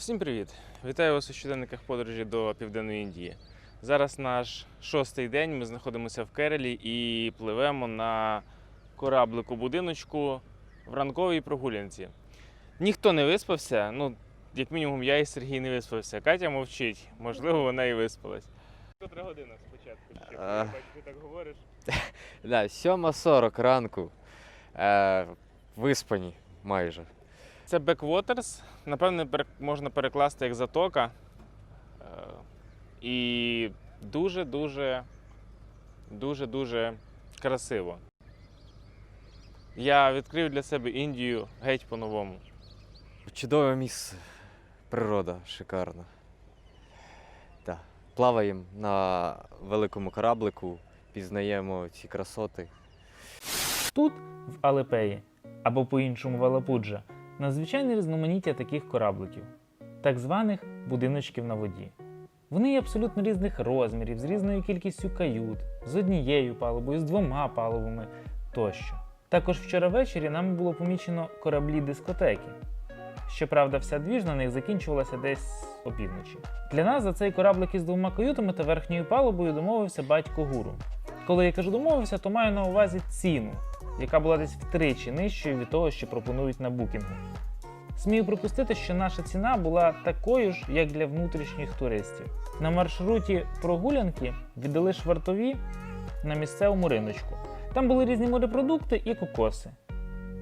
Всім привіт! Вітаю вас у щоденниках подорожі до Південної Індії. Зараз наш шостий день. Ми знаходимося в Керелі і пливемо на кораблику будиночку в ранковій прогулянці. Ніхто не виспався. Ну, як мінімум, я і Сергій не виспався. Катя мовчить, можливо, вона і виспалась. Котра година спочатку? Ще А. бачу, ти так говориш. Да, 7.40 ранку. Е, виспані майже. Це Backwaters. Напевне, можна перекласти як затока. Е, І дуже-дуже, дуже-дуже красиво. Я відкрив для себе Індію геть по-новому. Чудове місце. Природа шикарна. Да. Плаваємо на великому кораблику, пізнаємо ці красоти. Тут, в Алепеї, або по-іншому Валапуджа, надзвичайне різноманіття таких корабликів, так званих будиночків на воді. Вони є абсолютно різних розмірів, з різною кількістю кают, з однією палубою, з двома палубами тощо. Також вчора ввечері нами було помічено кораблі дискотеки. Щоправда, вся двіж на них закінчувалася десь опівночі. Для нас за цей кораблик із двома каютами та верхньою палубою домовився батько гуру. Коли я кажу домовився, то маю на увазі ціну, яка була десь втричі нижчою від того, що пропонують на букінгу. Смію припустити, що наша ціна була такою ж, як для внутрішніх туристів. На маршруті прогулянки віддали швартові на місцевому риночку. Там були різні морепродукти і кокоси.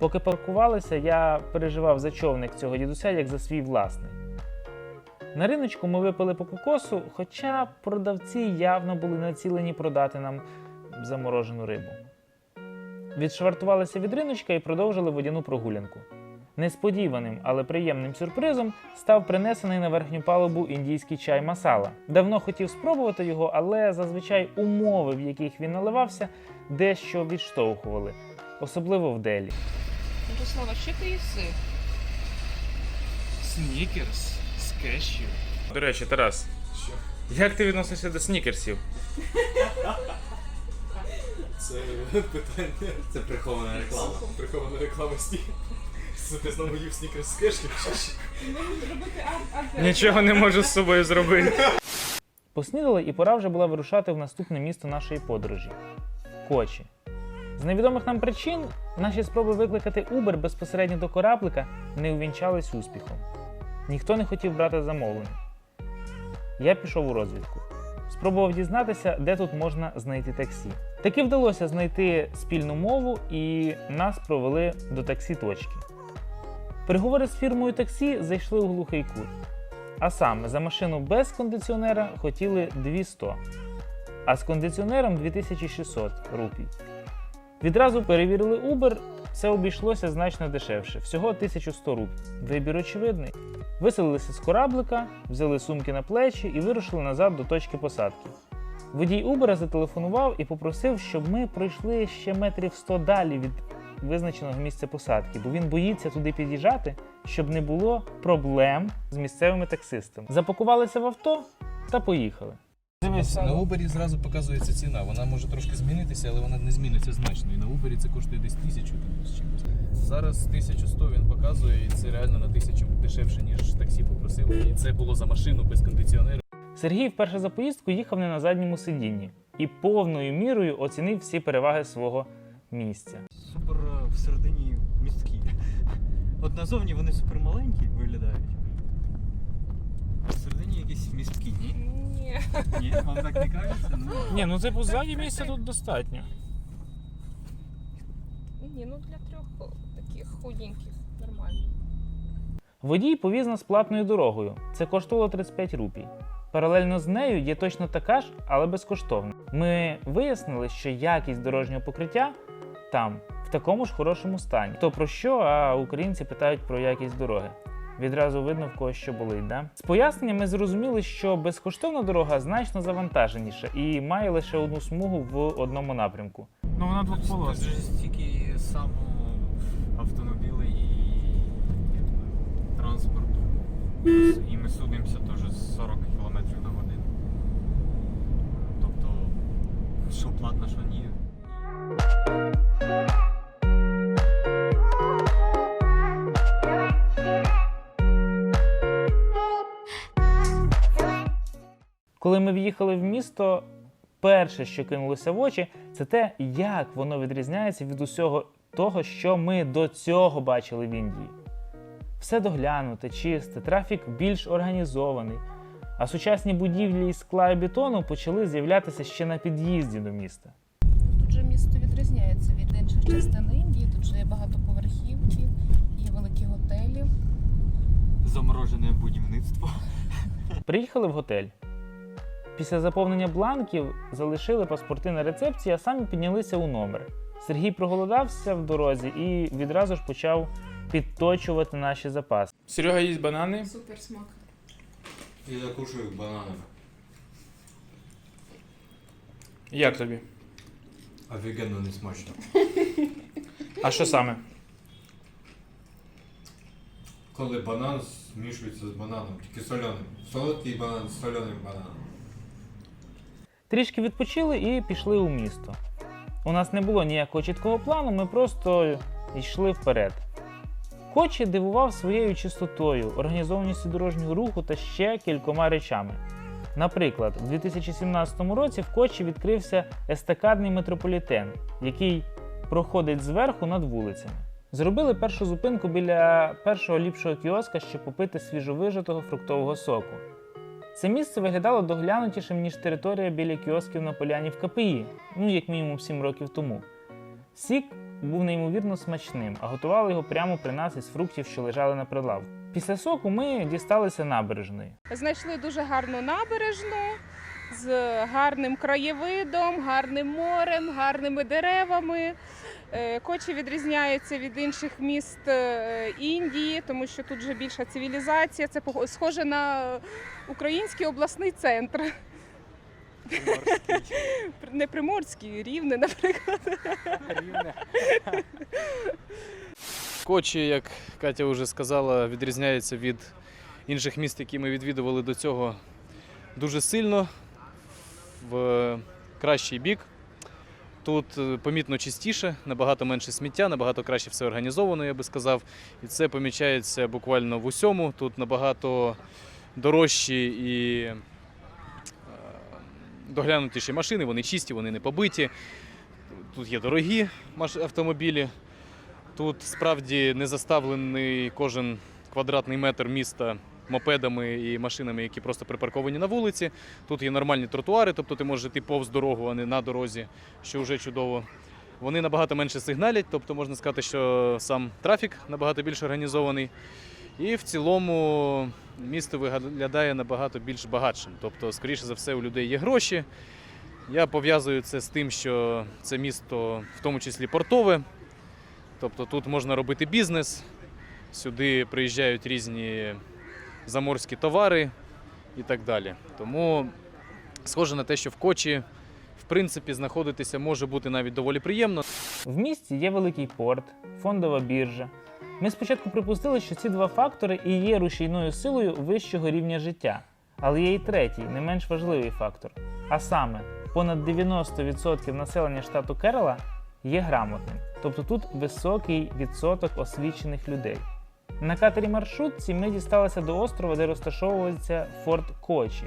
Поки паркувалися, я переживав за човник цього дідуся як за свій власний. На риночку ми випили по кокосу, хоча продавці явно були націлені продати нам заморожену рибу. Відшвартувалися від риночка і продовжили водяну прогулянку. Несподіваним, але приємним сюрпризом став принесений на верхню палубу індійський чай масала. Давно хотів спробувати його, але зазвичай умови, в яких він наливався, дещо відштовхували, особливо в Делі. Руслана, що ти їси? Снікерс з кешю. До речі, Тарас. Що? Як ти відносишся до снікерсів? Це питання. Це прихована реклама. Прихована реклама сні. Це ти знову їв снікерс з ар- Нічого не можу з собою зробити. Поснідали, і пора вже була вирушати в наступне місто нашої подорожі Кочі. З невідомих нам причин наші спроби викликати Uber безпосередньо до кораблика не увінчались успіхом. Ніхто не хотів брати замовлення. Я пішов у розвідку. Спробував дізнатися, де тут можна знайти таксі. Таки вдалося знайти спільну мову і нас провели до таксі точки. Переговори з фірмою таксі зайшли у глухий кут. А саме за машину без кондиціонера хотіли 200, а з кондиціонером 2600 рупій. Відразу перевірили Uber, все обійшлося значно дешевше, всього 1100 рупій. Вибір очевидний. Виселилися з кораблика, взяли сумки на плечі і вирушили назад до точки посадки. Водій Убера зателефонував і попросив, щоб ми пройшли ще метрів 100 далі від визначеного місця посадки, бо він боїться туди під'їжджати, щоб не було проблем з місцевими таксистами. Запакувалися в авто та поїхали. На Uber зразу показується ціна. Вона може трошки змінитися, але вона не зміниться значно. І на Uber це коштує десь тисячу там, з чимось. Зараз 1100 він показує, і це реально на тисячу дешевше, ніж таксі попросили. І це було за машину без кондиціонера. Сергій вперше за поїздку їхав не на задньому сидінні і повною мірою оцінив всі переваги свого місця. супер всередині місткі. От назовні вони супер маленькі виглядають. Якісь місткі, ні? Ні. Ні, вам так не кажеться? Ну, Ні, ну типу ззаді місця тут достатньо. Ні, ну для трьох таких худеньких нормально. Водій повіз нас платною дорогою. Це коштувало 35 рупій. Паралельно з нею є точно така ж, але безкоштовна. Ми вияснили, що якість дорожнього покриття там в такому ж хорошому стані. То про що, а українці питають про якість дороги. Відразу видно, в кого що болить, да? З пояснення ми зрозуміли, що безкоштовна дорога значно завантаженіша і має лише одну смугу в одному напрямку. Ну вона Це ж стільки само автомобілей і транспорту. І ми судимося теж з 40 км на годину. Тобто, що платно, що ні. Коли ми в'їхали в місто, перше, що кинулося в очі, це те, як воно відрізняється від усього того, що ми до цього бачили в Індії. Все доглянуте, чисте, трафік більш організований, а сучасні будівлі із скла і бетону почали з'являтися ще на під'їзді до міста. Тут же місто відрізняється від інших частин Індії. Тут же є багатоповерхівки, є великі готелі. Заморожене будівництво. Приїхали в готель. Після заповнення бланків залишили паспорти на рецепції, а самі піднялися у номер. Сергій проголодався в дорозі і відразу ж почав підточувати наші запаси. Серега їсть банани. Супер смак. І закушую банани. Як тобі? Офігенно не смачно. А що саме? Коли банан змішується з бананом, тільки соленим. Солодкий банан з соленим бананом. Трішки відпочили і пішли у місто. У нас не було ніякого чіткого плану, ми просто йшли вперед. Кочі дивував своєю чистотою, організованістю дорожнього руху та ще кількома речами. Наприклад, у 2017 році в Кочі відкрився естакадний метрополітен, який проходить зверху над вулицями. Зробили першу зупинку біля першого ліпшого кіоска, щоб попити свіжовижатого фруктового соку. Це місце виглядало доглянутішим, ніж територія біля кіосків на поляні в КПІ, ну як мінімум 7 років тому. Сік був неймовірно смачним, а готували його прямо при нас із фруктів, що лежали на прилавку. Після соку ми дісталися набережної. Знайшли дуже гарну набережну з гарним краєвидом, гарним морем, гарними деревами. Е, Кочі відрізняється від інших міст е, Індії, тому що тут вже більша цивілізація. Це схоже на український обласний центр. Не приморський, рівне, наприклад. Кочі, як Катя вже сказала, відрізняється від інших міст, які ми відвідували до цього дуже сильно в кращий бік. Тут е, помітно чистіше, набагато менше сміття, набагато краще все організовано, я би сказав. І це помічається буквально в усьому. Тут набагато дорожчі і е, доглянутіші машини, вони чисті, вони не побиті. Тут є дорогі автомобілі. Тут справді не заставлений кожен квадратний метр міста мопедами і машинами, які просто припарковані на вулиці. Тут є нормальні тротуари, тобто ти можеш йти повз дорогу, а не на дорозі, що вже чудово. Вони набагато менше сигналять, тобто можна сказати, що сам трафік набагато більш організований. І в цілому місто виглядає набагато більш багатшим. Тобто, скоріше за все, у людей є гроші. Я пов'язую це з тим, що це місто в тому числі портове. Тобто тут можна робити бізнес, сюди приїжджають різні заморські товари і так далі. Тому схоже на те, що в Кочі, в принципі, знаходитися може бути навіть доволі приємно. В місті є великий порт, фондова біржа. Ми спочатку припустили, що ці два фактори і є рушійною силою вищого рівня життя. Але є і третій, не менш важливий фактор. А саме, понад 90% населення штату Керала є грамотним, тобто тут високий відсоток освічених людей. На катері маршрутці ми дісталися до острова, де розташовується форт Кочі.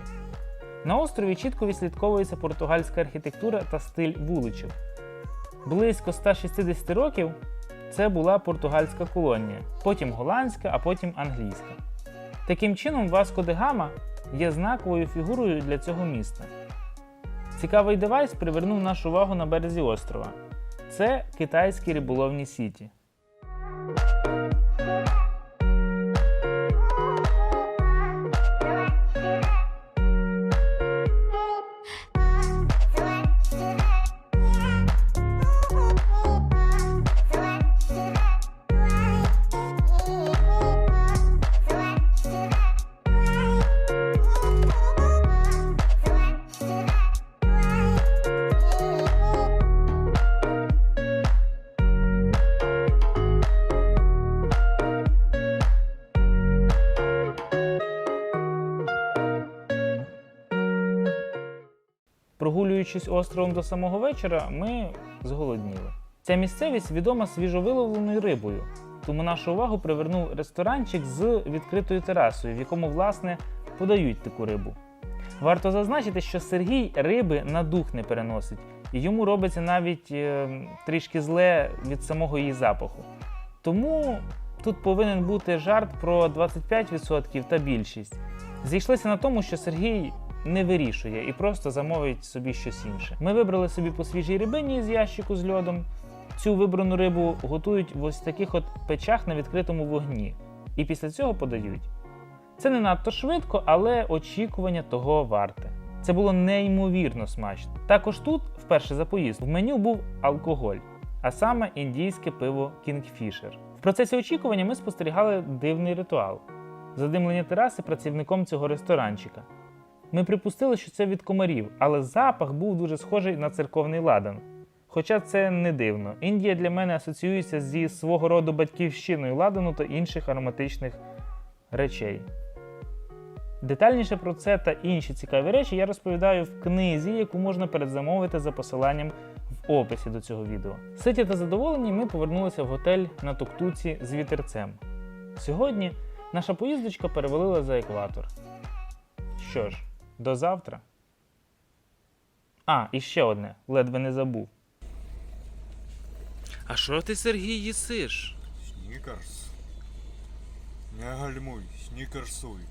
На острові чітко відслідковується португальська архітектура та стиль вуличок. Близько 160 років це була португальська колонія, потім голландська, а потім англійська. Таким чином, Васко де Гама є знаковою фігурою для цього міста. Цікавий девайс привернув нашу увагу на березі острова. Це китайські риболовні сіті. Прогулюючись островом до самого вечора, ми зголодніли. Ця місцевість відома свіжовиловленою рибою, тому нашу увагу привернув ресторанчик з відкритою терасою, в якому, власне, подають таку рибу. Варто зазначити, що Сергій риби на дух не переносить, і йому робиться навіть е, трішки зле від самого її запаху. Тому тут повинен бути жарт про 25% та більшість. Зійшлися на тому, що Сергій не вирішує і просто замовить собі щось інше. Ми вибрали собі по свіжій рибині з ящику з льодом. Цю вибрану рибу готують в ось таких от печах на відкритому вогні, і після цього подають. Це не надто швидко, але очікування того варте. Це було неймовірно смачно. Також тут, вперше за поїзд, в меню був алкоголь, а саме індійське пиво Kingfisher. В процесі очікування ми спостерігали дивний ритуал задимлення тераси працівником цього ресторанчика. Ми припустили, що це від комарів, але запах був дуже схожий на церковний ладан. Хоча це не дивно. Індія для мене асоціюється зі свого роду батьківщиною ладану та інших ароматичних речей. Детальніше про це та інші цікаві речі я розповідаю в книзі, яку можна передзамовити за посиланням в описі до цього відео. Ситі та задоволені, ми повернулися в готель на Туктуці з вітерцем. Сьогодні наша поїздочка перевалила за екватор. Що ж, до завтра. А, і ще одне, ледве не забув. А що ти, Сергій, їсиш? Снікерс. Не гальмуй, снікерсуй.